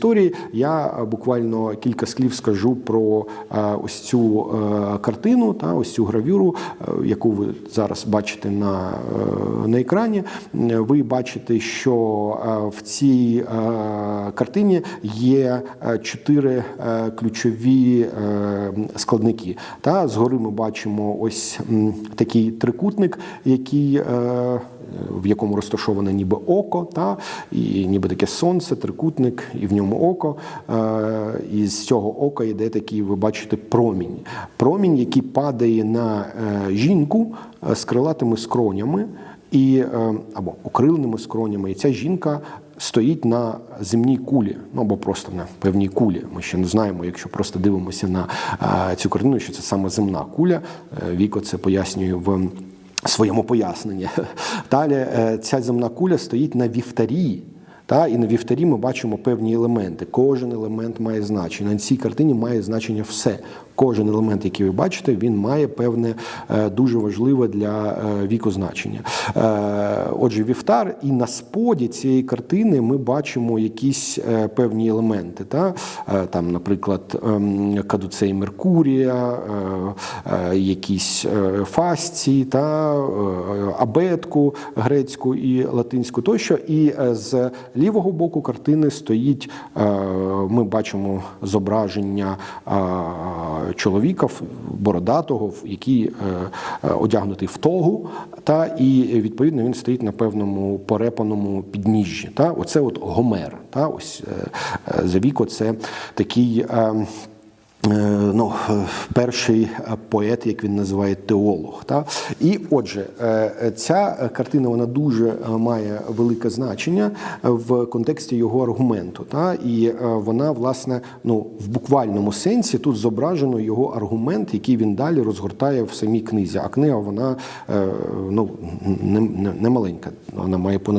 історії. Я е, буквально кілька слів скажу про е, ось цю е, картину, та ось цю гравюру, яку ви зараз бачите на, на екрані. Ви бачите, що в цій картині є чотири ключові складники. Та згори ми бачимо ось такий трикутник, який в якому розташоване ніби око, та і ніби таке сонце, трикутник, і в ньому око. Е, І з цього ока йде такий, ви бачите, промінь. Промінь, який падає на е, жінку е, з крилатими скронями і або окриленими скронями. І ця жінка. Стоїть на земній кулі, ну або просто на певній кулі. Ми ще не знаємо, якщо просто дивимося на е, цю картину, що це саме земна куля. Віко це пояснює в своєму поясненні. Далі ця земна куля стоїть на вівтарі. Та, і на вівтарі ми бачимо певні елементи. Кожен елемент має значення. На цій картині має значення все. Кожен елемент, який ви бачите, він має певне е, дуже важливе для е, віку значення. Е, Отже, вівтар, і на споді цієї картини ми бачимо якісь певні елементи. Та? Там, наприклад, ем, кадуцей Меркурія, якісь фасції, та, абетку грецьку і латинську тощо. І з лівого боку картини стоїть, ми бачимо зображення чоловіка бородатого, який е, е, одягнутий в тогу, та, і відповідно він стоїть на певному перепаному підніжжі. Та? Оце от Гомер. Та? Ось е, за віко це такий. Е, ну, е, перший поет, як він називає, теолог. Та? І отже, е, ця картина вона дуже має велике значення в контексті його аргументу. Та? І вона, власне, ну, в буквальному сенсі тут зображено його аргумент, який він далі розгортає в самій книзі. А книга вона ну, не, не маленька, вона має понад